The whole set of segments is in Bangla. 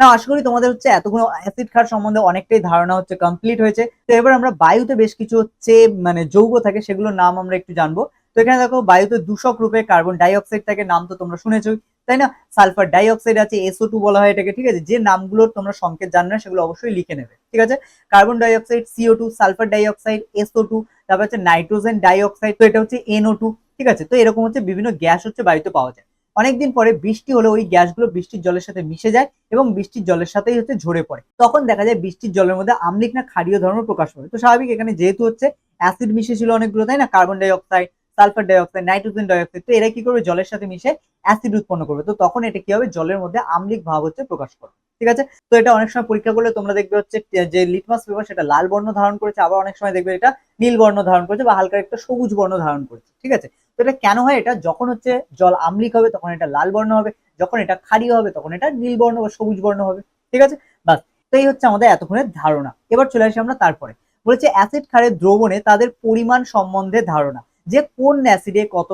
না, আশা করি তোমাদের হচ্ছে এতগুলো অ্যাসিড ক্ষার সম্বন্ধে অনেকটাই ধারণা হচ্ছে কমপ্লিট হয়েছে। তো এবার আমরা বায়ুতে বেশ কিছু হচ্ছে মানে যৌগ থাকে, সেগুলোর নাম আমরা একটু জানব। তো এখানে দেখো, বায়ুতে দূষক রূপে কার্বন ডাই অক্সাইড থাকে, নাম তো তোমরা শুনেছোই, তাই না? সালফার ডাই অক্সাইড আছে এসও টু বলা হয় এটাকে, ঠিক আছে? যে নামগুলোর তোমরা সংকেত জানো না, সেগুলো অবশ্যই লিখে নেবে, ঠিক আছে? Carbon dioxide CO two sulphur dioxide SO two তারপর হচ্ছে নাইট্রোজেন ডাই অক্সাইড তো এটা হচ্ছে এনও টু ঠিক আছে? তো এরকম হচ্ছে বিভিন্ন গ্যাস হচ্ছে বায়ুতে পাওয়া যায়। অনেকদিন পরে বৃষ্টি হলে ওই গ্যাসগুলো বৃষ্টির জলের সাথে মিশে যায় এবং বৃষ্টির জলের সাথেই হচ্ছে ঝরে পড়ে। তখন দেখা যায় বৃষ্টির জলের মধ্যে আম্লিক না ক্ষারীয় ধর্ম প্রকাশ পাবে তো স্বাভাবিক এখানে যেহেতু হচ্ছে অ্যাসিড মিশে ছিল অনেকগুলো, তাই না? Carbon dioxide sulphur dioxide nitrogen dioxide তো এরা কি করবে? জলের সাথে মিশে অ্যাসিড উৎপন্ন করবে। তো তখন এটা কি হবে? জলের মধ্যে আম্লিক ভাব হচ্ছে প্রকাশ করবে। ঠিক আছে? তো এটা অনেক সময় পরীক্ষা করলে তোমরা দেখবে হচ্ছে যে লিটমাস পেপার সেটা লাল বর্ণ ধারণ করেছে, আবার অনেক সময় দেখবে এটা নীল বর্ণ ধারণ করেছে বা হালকা একটা সবুজ বর্ণ ধারণ করেছে। ঠিক আছে? এটা কেন হয় এটা? যখন হচ্ছে জল আম্লিক হবে, তখন এটা লাল বর্ণ হবে, যখন এটা ক্ষারীয় হবে, তখন এটা নীল বর্ণ বা সবুজ বর্ণ হবে, ঠিক আছে? বাস, তো এই হচ্ছে আমাদের এতক্ষণের ধারণা। এবার চলে আসি আমরা তারপরে। বলেছে অ্যাসিড ক্ষারের দ্রবণে তাদের পরিমাণ সম্বন্ধে ধারণা। যে কোন অ্যাসিডে কত,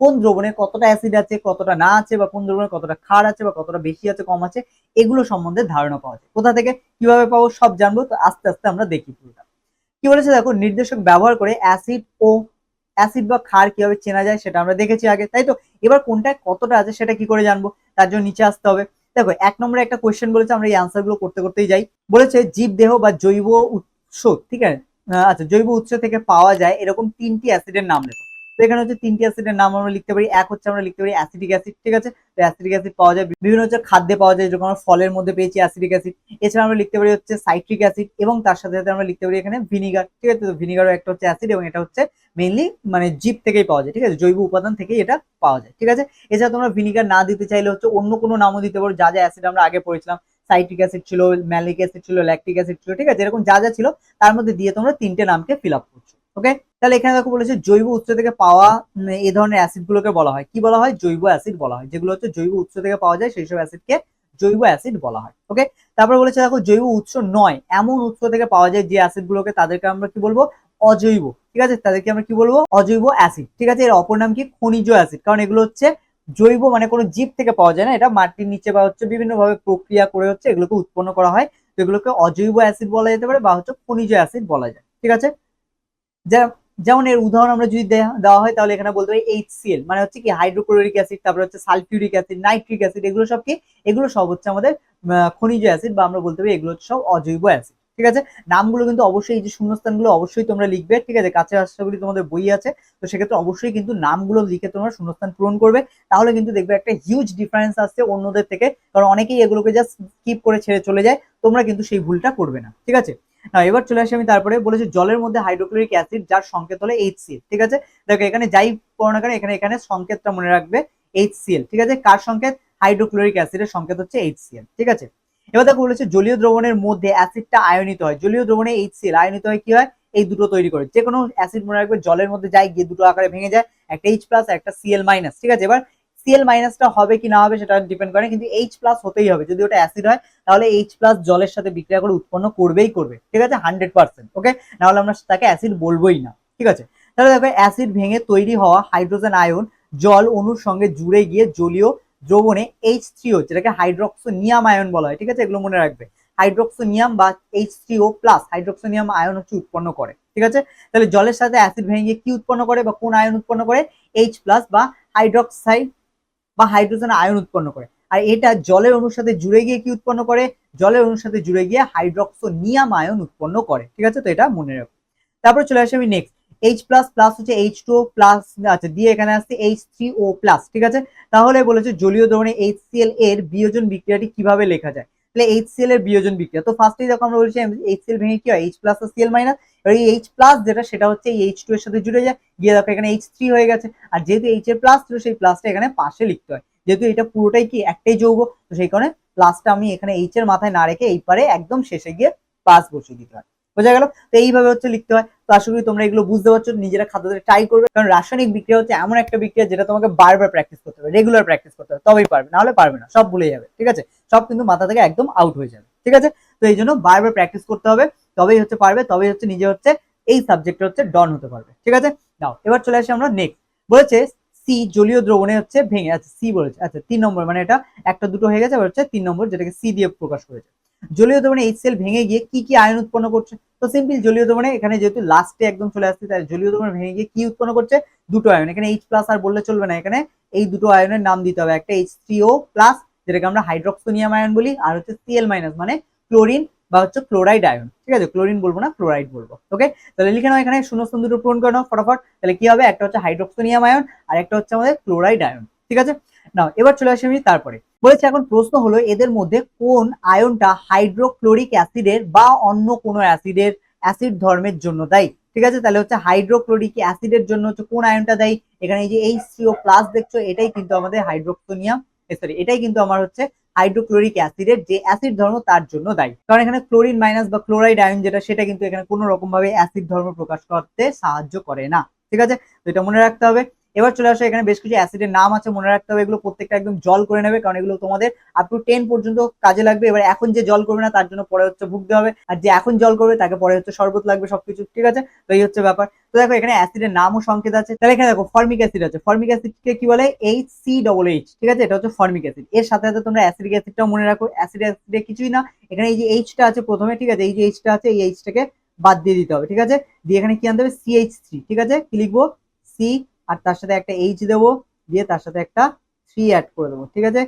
কোন দ্রবণে কতটা অ্যাসিড আছে, কতটা না আছে, বা কোন দ্রবণে কতটা ক্ষার আছে, বা কতটা বেশি আছে, কম আছে, এগুলো সম্বন্ধে ধারণা পাওয়া যায়। কোথা থেকে কীভাবে পাবো সব জানব, তো আস্তে আস্তে আমরা দেখি পুরোটা। কি বলেছে দেখো? নির্দেশক ব্যবহার করে অ্যাসিড ও অ্যাসিড বা ক্ষার কীভাবে চেনা যায় সেটা আমরা দেখেছি আগে, তাই তো? এবার কোনটায় কতটা আছে সেটা কি করে জানব? তার জন্য নিচে আসতে হবে। দেখো, এক নম্বরে একটা কোয়েশ্চেন বলেছে, আমরা এই আনসারগুলো করতে করতেই যাই। বলেছে, জীব দেহ বা জৈব উৎস, ঠিক আছে? আচ্ছা জৈব উৎস থেকে পাওয়া যায় এরকম তিনটি অ্যাসিডের নাম লেখো। তো এখানে হচ্ছে তিনটি অ্যাসিডের নাম আমরা লিখতে পারি। এক হচ্ছে আমরা লিখতে পারি অ্যাসিডিক অ্যাসিড ঠিক আছে? তো অ্যাসিডিক অ্যাসিড পাওয়া যায়। বিভিন্ন হচ্ছে খাদ্যে পাওয়া যায়, যেরকম আমরা ফলের মধ্যে পেয়েছি অ্যাসিডিক অ্যাসিড এছাড়া আমরা লিখতে পারি হচ্ছে সাইট্রিক অ্যাসিড এবং তার সাথে সাথে আমরা লিখতে পারি এখানে ভিনিগার ঠিক আছে? তো ভিনিগারও একটা হচ্ছে অ্যাসিড এবং এটা হচ্ছে মেইনলি মানে জীব থেকেই পাওয়া যায়, ঠিক আছে? জৈব উপাদান থেকেই এটা পাওয়া যায়, ঠিক আছে? এছাড়া তোমরা ভিনিগার না দিতে চাইলে হচ্ছে অন্য কোনো নামও দিতে পারো। যা যা অ্যাসিড আমরা আগে পড়েছিলাম সাইট্রিক অ্যাসিড ছিল ম্যালিক অ্যাসিড ছিল ল্যাকটিক অ্যাসিড ছিল, ঠিক আছে? এরকম যা যা ছিল, তার মধ্যে দিয়ে তোমরা তিনটে নামকে ফিল আপ করছ। ওকে তাহলে এখানে দেখো বলেছে জৈব উৎস থেকে পাওয়া এই ধরনের অ্যাসিড গুলোকে বলা হয়। কি বলা হয়? জৈব অ্যাসিড বলা হয়। যেগুলো হচ্ছে জৈব উৎস থেকে পাওয়া যায়, সেই সব অ্যাসিডকে জৈব অ্যাসিড বলা হয়। ওকে তারপর বলেছে দেখো জৈব উৎস নয়, এমন উৎস থেকে পাওয়া যায় যে অ্যাসিড গুলোকে তাদেরকে আমরা কি বলব? অজৈব। ঠিক আছে? তাদেরকে আমরা কি বলব? অজৈব অ্যাসিড ঠিক আছে? এর অপর নাম কি? খনিজ অ্যাসিড কারণ এগুলো হচ্ছে জৈব মানে কোনো জীব থেকে পাওয়া যায় না। এটা মাটির নিচে বা হচ্ছে বিভিন্ন ভাবে প্রক্রিয়া করে হচ্ছে এগুলোকে উৎপন্ন করা হয়। তো এগুলোকে অজৈব অ্যাসিড বলা যেতে পারে বা হচ্ছে খনিজ অ্যাসিড বলা যায়। ঠিক আছে? যেমন এর উদাহরণ আমরা যদি দেওয়া হয়, তাহলে এখানে বলতে পারি এইচসিএল মানে হচ্ছে কি হাইড্রোক্লোরিক অ্যাসিড তারপরে হচ্ছে সালফিউরিক অ্যাসিড নাইট্রিক অ্যাসিড এগুলো সব কি, এগুলো সব হচ্ছে আমাদের খনিজ অ্যাসিড বা আমরা বলতে পারি এগুলো হচ্ছে সব অজৈব অ্যাসিড ঠিক আছে? নামগুলো কিন্তু অবশ্যই এই যে শূন্যস্থানগুলো অবশ্যই তোমরা লিখবে, ঠিক আছে? কাছে আশা করি তোমাদের বই আছে, তো সেক্ষেত্রে অবশ্যই কিন্তু নামগুলো লিখে তোমরা শূন্যস্থান পূরণ করবে। তাহলে কিন্তু দেখবে একটা হিউজ ডিফারেন্স আসছে অন্যদের থেকে, কারণ অনেকেই এগুলোকে জাস্ট স্কিপ করে ছেড়ে চলে যায়, তোমরা কিন্তু সেই ভুলটা করবে না, ঠিক আছে? না, এবার চলে আসি আমি তারপরে, বলেছি জলের মধ্যে হাইড্রোক্লোরিক অ্যাসিড যার সংকেত হলো এইচসিএল ঠিক আছে? দেখো, এখানে যাই পড়ো না কেন, এখানে এখানে সংকেতটা মনে রাখবে এইচসিএল ঠিক আছে? কার সংকেত? হাইড্রোক্লোরিক অ্যাসিডের সংকেত হচ্ছে এইচসিএল ঠিক আছে? এবার দেখো, বলেছে জলীয় দ্রবণের মধ্যে অ্যাসিডটা আয়নিত হয়। জলীয় দ্রবণে এইচসিএল আয়নিত হয় কি হয়? এই দুটো তৈরি করে। যে কোনো অ্যাসিড মনে রাখবে, জলের মধ্যে যায় গিয়ে দুটো আকারে ভেঙে যায়, একটা এইচ প্লাস একটা সিএল মাইনাস ঠিক আছে? এবার সিএল মাইনাসটা হবে কি না হবে সেটা ডিপেন্ড করে কিন্তু এইচ প্লাস হতেই হবে। যদি ওটা অ্যাসিড হয়, তাহলে এইচ প্লাস জলের সাথে বিক্রিয়া করে উৎপন্ন করবেই করবে। ঠিক আছে? হান্ড্রেড পার্সেন্ট ওকে নাহলে আমরা তাকে অ্যাসিড বলবোই না, ঠিক আছে? তাহলে দেখো অ্যাসিড ভেঙে তৈরি হওয়া হাইড্রোজেন আয়ন জল অণুর সঙ্গে জুড়ে গিয়ে জলীয় দ্রবণে এইচ থ্রি থ্রিও যেটাকে হাইড্রক্সোনিয়াম আয়ন বলা হয়, ঠিক আছে? এগুলো মনে রাখবে। হাইড্রক্সোনিয়াম বা H three O plus hydroxonium ion হচ্ছে উৎপন্ন করে, ঠিক আছে? তাহলে জলের সাথে অ্যাসিড ভেঙে কি উৎপন্ন করে বা কোন আয়ন উৎপন্ন করে? এইচ প্লাস বা হাইড্রক্সাইড বা হাইড্রোজেন আয়ন উৎপন্ন করে। আর এটা জলের অণুর সাথে জুড়ে গিয়ে কি উৎপন্ন করে? জলের অণুর সাথে জুড়ে গিয়ে হাইড্রক্সোনিয়াম আয়ন উৎপন্ন করে। ঠিক আছে? তো এটা মনে রাখো। তারপরে চলে আসি আমি নেক্সট এইচ প্লাস প্লাস হচ্ছে এইচ টু প্লাস আচ্ছা দিয়ে এখানে আসছে এইচ থ্রি ও প্লাস ঠিক আছে? তাহলে বলেছে জলীয় দ্রবণে এল এর বিয়োজন বিক্রিয়াটি কীভাবে লেখা যায়? তাহলে এইচসিএল এর বিয়োজন বিক্রিয়া। তো ফার্স্টেই দেখো আমরা বলছি এইচসিএল ভেঙে কি হয়? এইচ প্লাস আর সিএল মাইনাস এবার এই এইচ প্লাস যেটা, সেটা হচ্ছে এই এইচ টু এর সাথে জুড়ে যায়। গিয়ে দেখো এখানে এইচ থ্রি হয়ে গেছে। আর যেহেতু এইচ এর প্লাস ছিল সেই প্লাসটা এখানে পাশে লিখতে হয়। যেহেতু এটা পুরোটাই কি একটাই যৌগ, তো সেই কারণে প্লাসটা আমি এখানে এইচ এর মাথায় না রেখে এই পারে একদম শেষে গিয়ে প্লাস বসিয়ে দিতে হয়। বোঝা গেল? তো এইভাবে হচ্ছে লিখতে হয়। তো আশা করি তোমরা এগুলো বুঝতে পারছ, নিজেরা খাতাতে ট্রাই করবে। কারণ রাসায়নিক বিক্রিয়া হচ্ছে এমন একটা বিক্রিয়া যেটা তোমাকে বারবার প্র্যাকটিস করতে হবে রেগুলার প্র্যাকটিস করতে হবে, তবেই পারবে, নাহলে পারবে না, সব ভুলে যাবে, ঠিক আছে? সব কিন্তু মাথা থেকে একদম আউট হয়ে যাবে, ঠিক আছে? তো এই জন্য বারবার প্র্যাকটিস করতে হবে, তবেই হচ্ছে পারবে, তবেই হচ্ছে নিজে হচ্ছে এই সাবজেক্টে হচ্ছে ডন হতে পারবে, ঠিক আছে? নাও, এবার চলে আসি আমরা নেক্সট বলেছে সি জলীয় দ্রবণে হচ্ছে ভেঙে আচ্ছা সি বলেছে আচ্ছা তিন নম্বর মানে এটা একটা দুটো হয়ে গেছে, এবার হচ্ছে তিন নম্বর যেটাকে সি দিয়ে প্রকাশ করেছে। জলীয় দ্রবণে এইচসিএল ভেঙে গিয়ে কি কি আয়ন উৎপন্ন করছে? তো সিম্পল জলীয় দ্রবণে এখানে যেহেতু লাস্টে একদম চলে আসছে, তাই জলীয় দ্রবণ ভেঙে গিয়ে কি উৎপন্ন করছে? দুটো আয়ন। এখানে এইচ প্লাস আর বললে চলবে না, এখানে এই দুটো আয়নের নাম দিতে হবে। একটা এইচ থ্রি ও প্লাস যেটাকে আমরা হাইড্রক্সোনিয়াম আয়ন বলি, আর হচ্ছে সিএল মাইনাস মানে ক্লোরিন বা হচ্ছে ক্লোরাইড আয়ন। ঠিক আছে? ক্লোরিন বলব না ক্লোরাইড বলব। ওকে তাহলে লিখে নাও এখানে শূন্যস্থান দুটো পূরণ করে নাও, ফটাফট। তাহলে কি হবে? একটা হচ্ছে হাইড্রক্সোনিয়াম আয়ন, আর একটা হচ্ছে আমাদের ক্লোরাইড আয়ন। ঠিক আছে? নাও, এবার চলে আসি আমি তারপরে। বলেছে, এখন প্রশ্ন হলো, এদের মধ্যে কোন আয়নটা হাইড্রোক্লোরিক অ্যাসিডের বা অন্য কোনো অ্যাসিডের, অ্যাসিড ধর্মের জন্য দায়ী? ঠিক আছে, তাহলে হচ্ছে হাইড্রোক্লোরিক অ্যাসিডের জন্য হচ্ছে কোন আয়নটা দায়ী? এখানে এই যে এইচ সিও প্লাস দেখছ, এটাই কিন্তু আমাদের হাইড্রোক্সোনিয়াম সরি এটাই কিন্তু আমার হচ্ছে হাইড্রোক্লোরিক অ্যাসিডের যে অ্যাসিড ধর্ম তার জন্য দায়ী। কারণ এখানে ক্লোরিন মাইনাস বা ক্লোরাইড আয়ন যেটা, সেটা কিন্তু এখানে কোনো রকম ভাবে অ্যাসিড ধর্ম প্রকাশ করতে সাহায্য করে না। ঠিক আছে, তো এটা মনে রাখতে হবে। এবার চলে আসে, এখানে বেশ কিছু অ্যাসিডের নাম আছে, মনে রাখতে হবে। এগুলো প্রত্যেকটা একদম জল করে নেবে, কারণ এগুলো তোমাদের আপ টু টেন পর্যন্ত কাজে লাগবে। এবার এখন যে জল করবে না, তার জন্য পরে হচ্ছে ভুগতে হবে। আর যে এখন জল করবে, তাকে পরে হচ্ছে শরবত লাগবে, সবকিছু, ঠিক আছে? তো এই হচ্ছে ব্যাপার। তো দেখো, এখানে অ্যাসিডের নাম ও সংকেত আছে। তাহলে এখানে দেখো, ফর্মিক অ্যাসিড আছে। ফর্মিক অ্যাসিডকে কি বলে? এইচ সি ডবল এইচ ঠিক আছে? এটা হচ্ছে ফর্মিক অ্যাসিড। এর সাথে সাথে তোমরা অ্যাসিডিক অ্যাসিডটাও মনে রাখো। অ্যাসিড অ্যাসিডে কিছুই না। এখানে এই যে এইচটা আছে প্রথমে, ঠিক আছে? এই যে এইচটা আছে, এই এইচটাকে বাদ দিয়ে দিতে হবে, ঠিক আছে? দিয়ে এখানে কি আনতে হবে? সিএইচ থ্রি ঠিক আছে? কি লিখব? সি আর তার সাথে একটা এইচ দেবো, দিয়ে তার সাথে একটা থ্রি অ্যাড করে দেবো, ঠিক আছে?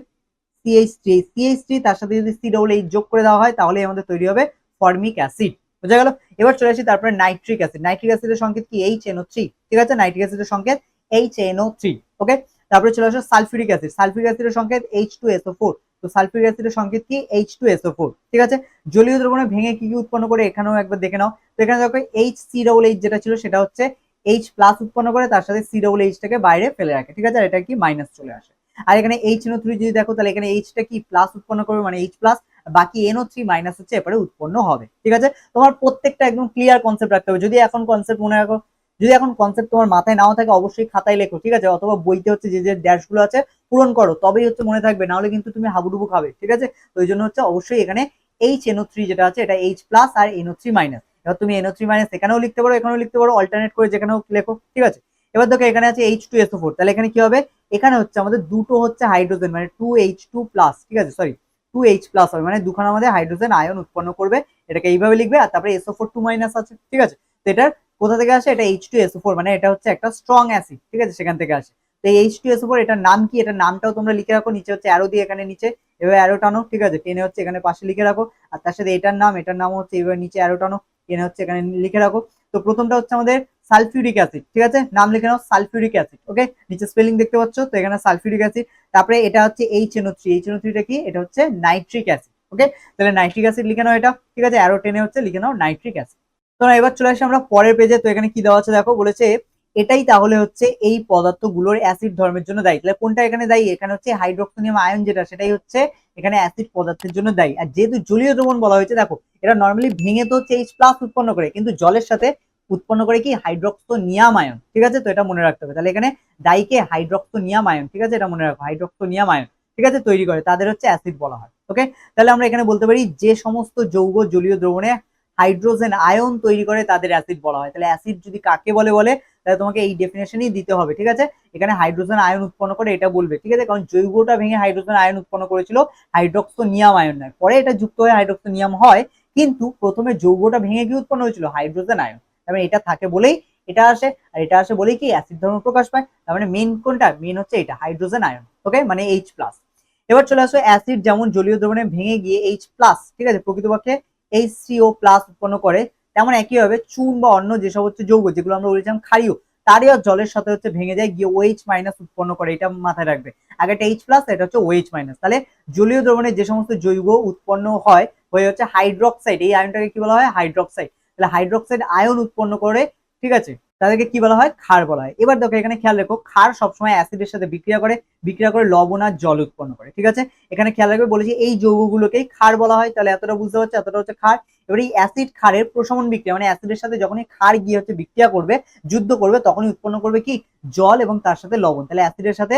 সিএইচ থ্রি সিএইচ থ্রি তার সাথে যদি সি ডবল এইচ যোগ করে দেওয়া হয় তাহলে আমাদের তৈরি হবে ফর্মিক অ্যাসিড বোঝা গেল? এবার চলে আসি তারপরে নাইট্রিক অ্যাসিড নাইট্রিক অ্যাসিডের সংকেত কি? এইচ এনও থ্রি ঠিক আছে? নাইট্রিক অ্যাসিডের সংকেত এইচ এনও থ্রি ওকে তারপরে চলে আসে সালফিউরিক অ্যাসিড সালফিউরিক অ্যাসিডের সংকেত এইচ টু এসও ফোর তো সালফিউরিক অ্যাসিডের সংকেত কি? এইচ টু এসও ফোর ঠিক আছে? জলীয় দ্রবণে ভেঙে কি কি উৎপন্ন করে? এখানেও একবার দেখে নাও। তো এখানে দেখো এইচ সি ডবল এইচ যেটা ছিল, সেটা হচ্ছে এইচ প্লাস উৎপন্ন করে তার সাথে সি ডবল এইচটাকে বাইরে ফেলে রাখে, ঠিক আছে? আর এটা কি মাইনাস চলে আসে। আর এখানে এইচ এনও থ্রি যদি দেখো, তাহলে এখানে এইচটা কি প্লাস উৎপন্ন করবে? মানে এইচ প্লাস বাকি এনও থ্রি মাইনাস হচ্ছে এরপরে উৎপন্ন হবে, ঠিক আছে? তোমার প্রত্যেকটা একদম ক্লিয়ার কনসেপ্ট রাখতে হবে। যদি এখন কনসেপ্ট মনে রাখো, যদি এখন কনসেপ্ট তোমার মাথায় নাও থাকে, অবশ্যই খাতায় লেখো, ঠিক আছে? অথবা বইতে হচ্ছে যে যে ড্যাশগুলো আছে, পূরণ করো, তবেই হচ্ছে মনে থাকবে, নাহলে কিন্তু তুমি হাবুডুবু খাবে, ঠিক আছে? তো ওই জন্য হচ্ছে অবশ্যই এখানে এইচ এনও থ্রি যেটা আছে, এটা এইচ প্লাস আর এনও থ্রি মাইনাস এবার তুমি এনও থ্রি মাইনাস এখানেও লিখতে পারো, এখানেও লিখতে পারো অল্টারনেট করে যেখানেও লেখো, ঠিক আছে? এবার দেখো এখানে আছে এইচ টু এসও ফোর তাহলে এখানে কি হবে? এখানে হচ্ছে আমাদের দুটো হচ্ছে হাইড্রোজেন মানে টু এইচ টু প্লাস ঠিক আছে? সরি টু এইচ প্লাস হবে মানে দুখানা আমাদের হাইড্রোজেন আয়ন উৎপন্ন করবে, এটাকে এইভাবে লিখবে, আর তারপরে এসও ফোর টু মাইনাস আছে, ঠিক আছে? তো এটার কোথা থেকে আসে? এটা এইচ টু এসও ফোর মানে এটা হচ্ছে একটা স্ট্রং অ্যাসিড ঠিক আছে? সেখান থেকে আসে। তো এই এইচ টু এসও ফোর এটার নাম কি? এটার নামটাও তোমরা লিখে রাখো, নিচে হচ্ছে অ্যারো দিয়ে এখানে নিচে এভাবে অ্যারো টানো, ঠিক আছে? টেনে হচ্ছে এখানে পাশে লিখে রাখো, আর তার সাথে এটার নাম এটার নাম হচ্ছে এভাবে নিচে অ্যারো টানো টেনে হচ্ছে এখানে লিখে রাখো। তো প্রথমটা হচ্ছে আমাদের সালফিউরিক অ্যাসিড, ঠিক আছে? নাম লিখে নাও, সালফিউরিক অ্যাসিড, ওকে? নিচে স্পেলিং দেখতে পাচ্ছ, তো এখানে সালফিউরিক অ্যাসিড, তারপরে এটা হচ্ছে H NO three H NO থ্রিটা কি? এটা হচ্ছে নাইট্রিক অ্যাসিড, ওকে? তাহলে নাইট্রিক অ্যাসিড লিখে নাও এটা, ঠিক আছে? অ্যারো টেনে হচ্ছে লিখে নাও নাইট্রিক অ্যাসিড। তো এবার চলে আসি আমরা পরের পেজে তো এখানে কি দেওয়া আছে দেখো? বলেছে এটাই তাহলে হচ্ছে এই পদার্থগুলোর অ্যাসিড ধর্মের জন্য দায়ী। তাহলে কোনটা এখানে দায়ী? এখানে হচ্ছে হাইড্রোক্সোনিয়াম আয়ন যেটা, সেটাই হচ্ছে এখানে অ্যাসিড পদার্থের জন্য দায়ী। আর যেহেতু জলীয় দ্রবণ বলা হয়েছে, দেখো, এটা নর্মালি ভেঙে তো হচ্ছে এইচ প্লাস উৎপন্ন করে, কিন্তু জলের সাথে উৎপন্ন করে কি? হাইড্রোক্সোনিয়াম আয়ন ঠিক আছে? তো এটা মনে রাখতে হবে। তাহলে এখানে দায়ীকে হাইড্রোক্সোনিয়াম আয়ন ঠিক আছে? এটা মনে রাখো হাইড্রোক্সোনিয়াম আয়ন ঠিক আছে? তৈরি করে, তাদের হচ্ছে অ্যাসিড বলা হয় ওকে তাহলে আমরা এখানে বলতে পারি, যে সমস্ত যৌগ জলীয় দ্রবণে হাইড্রোজেন আয়ন তৈরি করে তাদের অ্যাসিড বলা হয়। তাহলে অ্যাসিড যদি কাকে বলে বলে? তাহলে তোমাকে এই ডেফিনেশনই দিতে হবে, ঠিক আছে? এখানে হাইড্রোজেন আয়ন উৎপন্ন করে এটা বলবে, ঠিক আছে? কারণ জৈবটা ভেঙে হাইড্রোজেন আয়ন উৎপন্ন করেছিল হাইড্রোক্সোনিয়াম আয়ন নয়। পরে এটা যুক্ত হয়ে হাইড্রোক্সোনিয়াম হয়, কিন্তু প্রথমে যৌগটা ভেঙে কি উৎপন্ন হয়েছিল হাইড্রোজেন আয়ন তার মানে এটা থাকে বলেই এটা আসে, আর এটা আসে বলেই কি অ্যাসিড ধর্ম প্রকাশ পায়। তার মানে মেন কোনটা? মেন হচ্ছে এটা হাইড্রোজেন আয়ন ওকে মানে এইচ প্লাস এবার চলে আসো অ্যাসিড যেমন জলীয় দ্রবণে ভেঙে গিয়ে এইচ প্লাস ঠিক আছে? প্রকৃতপক্ষে এইচ সিও প্লাস উৎপন্ন করে তেমন একইভাবে চুন বা অন্য যেসব হচ্ছে যৌগ, যেগুলো আমরা বলেছিলাম ক্ষারীয়, তারই জলের সাথে হচ্ছে ভেঙে যায়, গিয়ে ওএইচ মাইনাস উৎপন্ন করে, এটা মাথায় রাখবে। আগে এটা এইচ প্লাস এটা হচ্ছে ওএইচ মাইনাস তাহলে জলীয় দ্রবণে যে সমস্ত জৈব উৎপন্ন হয়, হয়ে হচ্ছে হাইড্রক্সাইড এই আয়নটাকে কি বলা হয়? হাইড্রক্সাইড তাহলে হাইড্রক্সাইড আয়ন উৎপন্ন করে, ঠিক আছে? তাদেরকে কি বলা হয়? ক্ষার বলা হয়। এবার দেখো, এখানে খেয়াল রেখো, ক্ষার সবসময় অ্যাসিডের সাথে বিক্রিয়া করে বিক্রিয়া করে লবণ আর জল উৎপন্ন করে, ঠিক আছে? এখানে খেয়াল রাখবে বলেছি এই যৌগগুলোকেই ক্ষার বলা হয়, তাহলে এতটা বুঝতে পারছ, এতটা হচ্ছে ক্ষার। এবার এই অ্যাসিড ক্ষারের প্রশমন বিক্রিয়া মানে অ্যাসিডের সাথে যখনই ক্ষার গিয়ে হচ্ছে বিক্রিয়া করবে, যুদ্ধ করবে, তখনই উৎপন্ন করবে কি? জল এবং তার সাথে লবণ। তাহলে অ্যাসিডের সাথে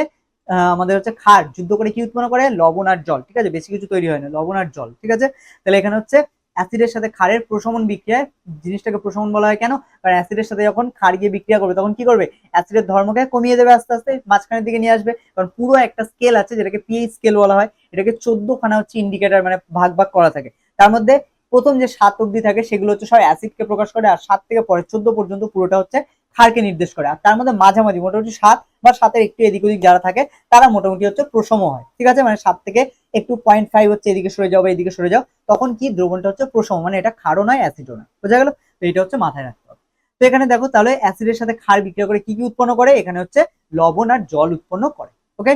আমাদের হচ্ছে ক্ষার, যুদ্ধ করে কি উৎপন্ন করে? লবণ আর জল, ঠিক আছে? বেশি কিছু তৈরি হয় না, লবণ আর জল, ঠিক আছে? তাহলে এখানে হচ্ছে অ্যাসিডের সাথে ক্ষারের প্রশমন বিক্রিয়ায়, জিনিসটাকে প্রশমন বলা হয় কেন? কারণ অ্যাসিডের সাথে যখন ক্ষার গিয়ে বিক্রিয়া করবে, তখন কি করবে? অ্যাসিডের ধর্মকে কমিয়ে দেবে আস্তে আস্তে, মাঝখানের দিকে নিয়ে আসবে। কারণ পুরো একটা স্কেল আছে যেটাকে পিএইচ স্কেল বলা হয়। এটাকে চোদ্দ খানা হচ্ছে ইন্ডিকেটার মানে ভাগ ভাগ করা থাকে। তার মধ্যে প্রথম যে সাত অব্দি থাকে, সেগুলো হচ্ছে সব অ্যাসিডকে প্রকাশ করে, আর সাত থেকে পরে চোদ্দ পর্যন্ত পুরোটা হচ্ছে ক্ষারকে নির্দেশ করে। আর তার মধ্যে মাঝামাঝি, মোটামুটি সাত বা সাতের একটু এদিক ওদিক যারা থাকে, তারা মোটামুটি হচ্ছে প্রসম হয়। ঠিক আছে? মানে সাত থেকে একটু পয়েন্ট ফাইভ হচ্ছে, এদিকে সরে যাও বা এদিকে সরে যাও, তখন কি দ্রবণটা হচ্ছে প্রসম মানে এটা ক্ষারও নয় অ্যাসিডও নয়। বোঝা গেল? তো এটা হচ্ছে মাথায় রাখতে হবে। তো এখানে দেখো, তাহলে অ্যাসিডের সাথে ক্ষার বিক্রিয়া করে কি কি উৎপন্ন করে? এখানে হচ্ছে লবণ আর জল উৎপন্ন করে। ওকে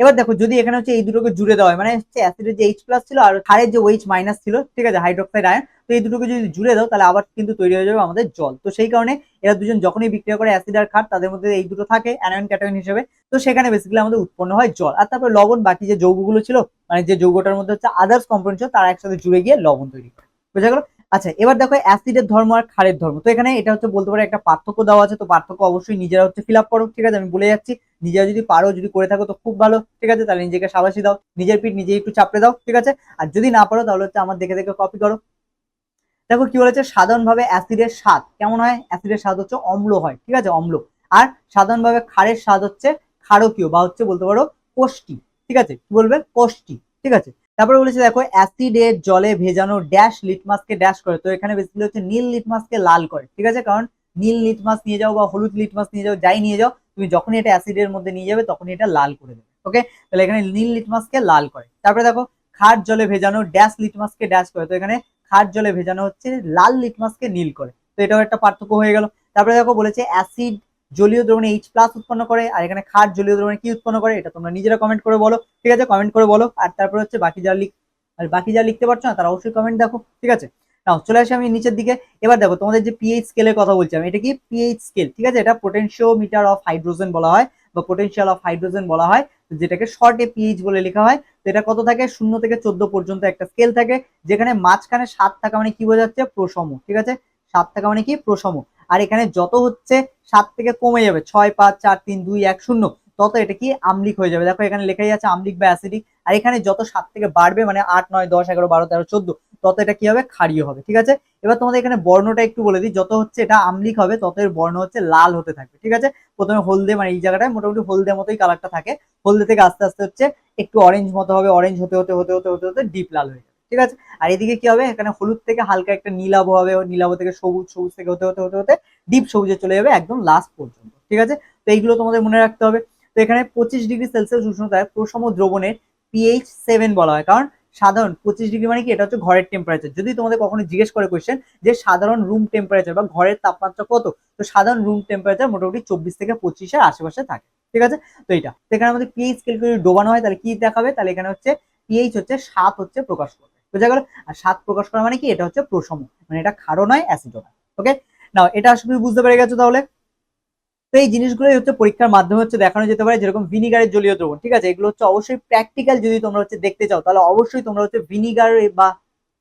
এবার দেখো, যদি এখানে হচ্ছে এই দুটোকে জুড়ে দেওয়া হয় মানে হচ্ছে অ্যাসিডের যে এইচ প্লাস ছিল আর ক্ষারের যে ওইচ মাইনাস ছিল, ঠিক আছে? হাইড্রোক্সাইড আয়ন তো এই দুটোকে যদি জুড়ে দাও, তাহলে আবার কিন্তু তৈরি হয়ে যাবে আমাদের জল। তো সেই কারণে এরা দুজন যখনই বিক্রিয়া করে অ্যাসিড আর খাট তাদের মধ্যে এই দুটো থাকে অ্যানায়ন ক্যাটায়ন হিসেবে। তো সেখানে বেসিক্যালি আমাদের উৎপন্ন হয় জল। আর তারপরে লবণ, বাকি যে যৌগগুলো ছিল মানে যে যৌগটার মধ্যে হচ্ছে আদার্স কম্পাউন্ড ছিল, তারা একসাথে জুড়ে গিয়ে লবণ তৈরি করে। বোঝা গেল? আচ্ছা এবার দেখো অ্যাসিডের ধর্ম আর ক্ষারের ধর্ম। তো এখানে এটা হচ্ছে বলতে পারে একটা পার্থক্য দেওয়া আছে। তো পার্থক্য অবশ্যই নিজেরা হচ্ছে ফিল আপ করো, ঠিক আছে? আমি বলে যাচ্ছি, নিজেরা যদি পারো, যদি করে থাকো তো খুব ভালো, ঠিক আছে? তাহলে নিজেকে সাবাসি দাও। নিজের পিঠ নিজে একটু চাপড়ে দাও, ঠিক আছে? আর যদি না পারো তাহলে হচ্ছে আমার দেখে দেখে কপি করো। দেখো কি বলেছে? সাধারণভাবে অ্যাসিডের স্বাদ কেমন হয়? অ্যাসিডের স্বাদ হচ্ছে অম্ল হয়, ঠিক আছে? অম্ল। আর সাধারণভাবে ক্ষারের স্বাদ হচ্ছে ক্ষারকীয় বা হচ্ছে বলতে পারো কোষ্টি ঠিক আছে? কি বলবে? কোষ্টি ঠিক আছে? তারপরে বলেছে, দেখো, অ্যাসিডের জলে ভেজানো ড্যাশ লিটমাসকে ড্যাশ করে। তো এখানে বেসিক্যালি হচ্ছে নীল লিটমাসকে লাল করে, ঠিক আছে? কারণ নীল লিটমাস নিয়ে যাও বা হলুদ লিটমাস নিয়ে যাও, যাই নিয়ে যাও, তুমি যখনই এটা অ্যাসিডের মধ্যে নিয়ে যাবে, তখনই এটা লাল করে দেবে ওকে তাহলে এখানে নীল লিটমাসকে লাল করে। তারপরে দেখো খার জলে ভেজানো ড্যাশ লিটমাসকে ড্যাশ করে। তো এখানে খার জলে ভেজানো হচ্ছে, লাল লিটমাসকে নীল করে। তো এটাও একটা পার্থক্য হয়ে গেল। তারপরে দেখো বলেছে, অ্যাসিড জলীয় দ্রবণে এইচ প্লাস উৎপন্ন করে, আর এখানে খার জলীয় দ্রবণে কি উৎপন্ন করে, এটা তোমরা নিজেরা কমেন্ট করে বলো। ঠিক আছে কমেন্ট করে বলো। আর তারপরে হচ্ছে বাকি যা লিখ আর বাকি যা লিখতে পারছ না, তারা অবশ্যই কমেন্ট দেখো। ঠিক আছে? নাও, চলে আসি আমি নিচের দিকে। এবার দেখো, তোমাদের যে পিএইচ স্কেলের কথা বলছি আমি, এটা কি? পিএইচ স্কেল ঠিক আছে? এটা পোটেনশিওমিটার অফ হাইড্রোজেন বলা হয়, বা পোটেনশিয়াল অফ হাইড্রোজেন বলা হয়। যেটাকে শর্টে পিএইচ বলে লেখা হয়, তো এটা কত থাকে? শূন্য থেকে চোদ্দ পর্যন্ত একটা স্কেল থাকে, যেখানে মাঝখানে সাত থাকা মানে কি বোঝাচ্ছে? প্রসম, ঠিক আছে? সাত থাকা মানে কি? প্রসম। আর এখানে যত হচ্ছে, সাত থেকে কমে যাবে, ছয়, পাঁচ, চার, তিন, দুই, এক, শূন্য, তত এটা কি? আমলিক হয়ে যাবে। দেখো এখানে লেখাই আছে আমলিক বা অ্যাসিডিক আর এখানে যত সাত থেকে বাড়বে মানে আট, নয়, দশ, এগারো, বারো, তেরো, চোদ্দ তত এটা কি হবে? ক্ষারীয় হবে, ঠিক আছে? এবার তোমাদের এখানে বর্ণটা একটু বলে দিই। যত হচ্ছে এটা আমলিক হবে তত এর বর্ণ হচ্ছে লাল হতে থাকবে, ঠিক আছে? প্রথমে হলদে মানে এই জায়গাটায় মোটামুটি হলদে মতোই কালারটা থাকে। হলদে থেকে আস্তে আস্তে হচ্ছে একটু অরেঞ্জ মতো হবে অরেঞ্জ হতে হতে হতে হতে হতে হতে ডিপ লাল হয়ে যাবে, ঠিক আছে? আর এদিকে কি হবে? এখানে হলুদ থেকে হালকা একটা নীলাভ হবে, নীলাভ থেকে সবুজ সবুজ থেকে হতে হতে হতে হতে ডিপ সবুজে চলে যাবে একদম লাস্ট পর্যন্ত, ঠিক আছে? তো এইগুলো তোমাদের মনে রাখতে হবে। তো এখানে পঁচিশ ডিগ্রি সেলসিয়াস উষ্ণতায় প্রসম দ্রবণের পিএইচ সেভেন বলা হয়, কারণ সাধারণ পঁচিশ ডিগ্রি মানে কি? এটা হচ্ছে ঘরের টেম্পারেচার যদি তোমাদের কখনো জিজ্ঞেস করে কোয়েশ্চেন যে সাধারণ রুম টেম্পারেচার বা ঘরের তাপমাত্রা কত? তো সাধারণ রুম টেম্পারেচার মোটামুটি চব্বিশ থেকে পঁচিশের আশেপাশে থাকে। ঠিক আছে? তো এটা। এখানে আমাদের পিএইচ করে ডোবানো হয়, তাহলে কি দেখাবে? তাহলে এখানে হচ্ছে পিএইচ হচ্ছে সাত হচ্ছে প্রকাশ করবে। বোঝা গেল? আর সাত প্রকাশ করা মানে কি? এটা হচ্ছে প্রসম মানে এটা ক্ষারও নয়, অ্যাসিডও নয়। ওকে নাও এটা আসলে বুঝতে পেরে গেছো তাহলে। তো এই জিনিসগুলোই হচ্ছে পরীক্ষার মাধ্যমে হচ্ছে দেখানো যেতে পারে, যেরকম ভিনিগারের জলীয় দ্রবণ, ঠিক আছে? এগুলো হচ্ছে অবশ্যই প্র্যাকটিক্যাল যদি তোমরা হচ্ছে দেখতে চাও, তাহলে অবশ্যই তোমরা হচ্ছে ভিনিগার বা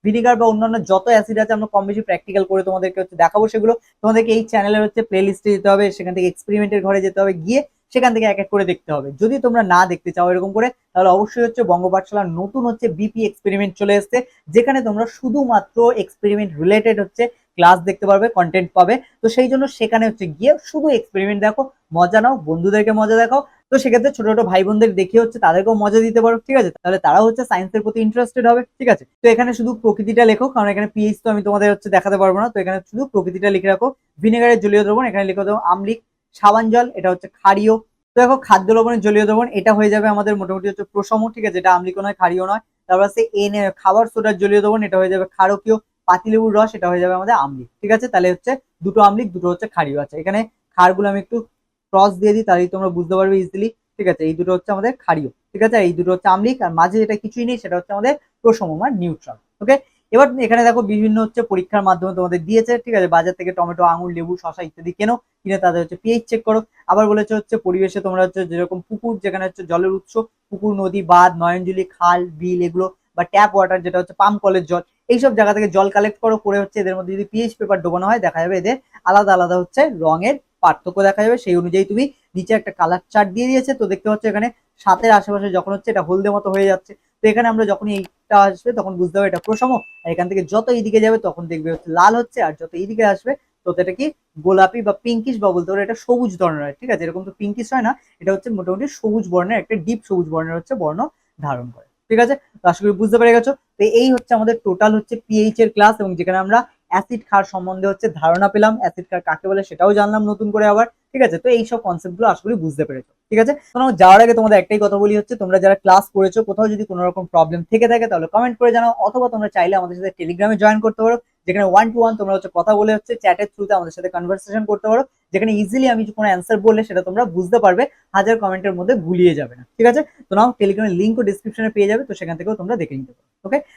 ভিনিগার বা অন্যান্য যত অ্যাসিড আছে আমরা কম বেশি প্র্যাকটিক্যাল করে তোমাদেরকে হচ্ছে দেখাবো সেগুলো। তোমাদেরকে এই চ্যানেলের হচ্ছে প্লে লিস্টে যেতে হবে, সেখান থেকে এক্সপেরিমেন্টের ঘরে যেতে হবে, গিয়ে সেখান থেকে এক এক করে দেখতে হবে। যদি তোমরা না দেখতে চাও এরকম করে, তাহলে অবশ্যই হচ্ছে বঙ্গ পাঠশালার নতুন হচ্ছে বিপি এক্সপেরিমেন্ট চলে এসছে, যেখানে তোমরা শুধুমাত্র এক্সপেরিমেন্ট রিলেটেড হচ্ছে ক্লাস দেখতে পারবে কন্টেন্ট পাবে। তো সেই জন্য সেখানে হচ্ছে গিয়ে শুধু এক্সপেরিমেন্ট দেখো, মজা নাও, বন্ধুদেরকে মজা দেখাও। তো সেক্ষেত্রে ছোট ছোট ভাই বোনদের দেখে হচ্ছে তাদেরকেও মজা দিতে পারো, ঠিক আছে? তাহলে তারাও হচ্ছে সায়েন্সের প্রতি ইন্টারেস্টেড হবে, ঠিক আছে? তো এখানে শুধু প্রকৃতিটা লেখো, কারণ এখানে পিএইচ তো আমি তোমাদের হচ্ছে দেখাতে পারব না। তো এখানে শুধু প্রকৃতিটা লিখে রাখো। ভিনেগারের জলীয় দ্রবণ, এখানে লিখে দেবো আমলিক। সাবান জল, এটা হচ্ছে ক্ষারীয়। তো দেখো খাদ্য লবণের জলীয় দ্রবণ, এটা হয়ে যাবে আমাদের মোটামুটি হচ্ছে প্রসম, ঠিক আছে? এটা আমলিক নয়, ক্ষারীয় নয়। তারপর আছে এন খাবার সোডার জলীয় দ্রবণ, এটা হয়ে যাবে ক্ষারকীয়। পাতিলেবুর রস এটা হয়ে যাবে আমাদের আমলিক ঠিক আছে? তাহলে হচ্ছে দুটো আমলিক দুটো হচ্ছে ক্ষারীয় আছে। এখানে ক্ষারগুলো আমি একটু ক্রস দিয়ে দিই, তাহলেই তোমরা বুঝতে পারবে ইজিলি ঠিক আছে? এই দুটো হচ্ছে আমাদের ক্ষারীয় ঠিক আছে? এই দুটো হচ্ছে আমলিক আর মাঝে যেটা কিছুই নেই, সেটা হচ্ছে আমাদের প্রসম মানে নিউট্রাল ওকে এবার এখানে দেখো বিভিন্ন হচ্ছে পরীক্ষার মাধ্যমে তোমাদের দিয়েছে। ঠিক আছে? বাজার থেকে টমেটো, আঙুর, লেবু শশা ইত্যাদি কেনো, কিনে তাদের হচ্ছে পিএইচ চেক করো। আবার বলেছে হচ্ছে পরিবেশে তোমরা হচ্ছে যেরকম পুকুর, যেখানে হচ্ছে জলের উৎস, পুকুর, নদী, বাঁধ, নয়নজুলি, খাল, বিল, এগুলো বা ট্যাপ ওয়াটার যেটা হচ্ছে পাম্প কলের জল এইসব জায়গা থেকে জল কালেক্ট করো, করে হচ্ছে এদের মধ্যে যদি পিএইচ পেপার ডোবানো হয়, দেখা যাবে এদের আলাদা আলাদা হচ্ছে রঙের পার্থক্য দেখা যাবে। সেই অনুযায়ী তুমি নিচে একটা কালার চার্ট দিয়ে দিয়েছে। তো দেখতে হচ্ছে এখানে সাতের আশেপাশে যখন হচ্ছে এটা হলদে মতো হয়ে যাচ্ছে। তো এখানে আমরা যখন এইটা আসবে তখন বুঝতে হবে এটা প্রসম। আর এখান থেকে যত এইদিকে যাবে তখন দেখবে হচ্ছে লাল হচ্ছে, আর যত এইদিকে আসবে তত এটা কি গোলাপি বা পিঙ্কিশ বা বলতে পারো এটা সবুজ ধরনের হয়, ঠিক আছে? এরকম তো পিঙ্কিশ হয় না। এটা হচ্ছে মোটামুটি সবুজ বর্ণের, একটা ডিপ সবুজ বর্ণের হচ্ছে বর্ণ ধারণ করে। ঠিক আছে? আশা করি বুঝতে পেরে গেছো। তো এই হচ্ছে আমাদের টোটাল হচ্ছে পিএইচ এর ক্লাস এবং যেখানে আমরা অ্যাসিড খার সম্বন্ধে হচ্ছে ধারণা পেলাম। অ্যাসিড খার কাকে বলে সেটাও জানলাম নতুন করে আবার। ঠিক আছে? তো এই সব কনসেপ্টগুলো আশা করি বুঝতে পেরেছ। ঠিক আছে? যাওয়ার আগে তোমাদের একটাই কথা বলি হচ্ছে, তোমরা যারা ক্লাস করেছ, কোথাও যদি কোনো রকম প্রবলেম থেকে থাকে, তাহলে কমেন্ট করে জানাও। অথবা তোমরা চাইলে আমাদের সাথে টেলিগ্রামে জয়েন করতে পারো। যেখানে ওয়ান টু ওয়ান তোমরা হচ্ছে কথা বলে হচ্ছে চ্যাটের থ্রুতে আমাদের সাথে কনভারসেশন করতে পারো, যেখানে ইজিলি আমি কোনো অ্যান্সার বললে সেটা তোমরা বুঝতে পারবে, হাজার কমেন্টের মধ্যে ভুলিয়ে যাবে না, ঠিক আছে? তো নাও টেলিগ্রামের লিঙ্কও ডিসক্রিপশনে পেয়ে যাবে, তো সেখান থেকেও তোমরা দেখে নিতে পারো ওকে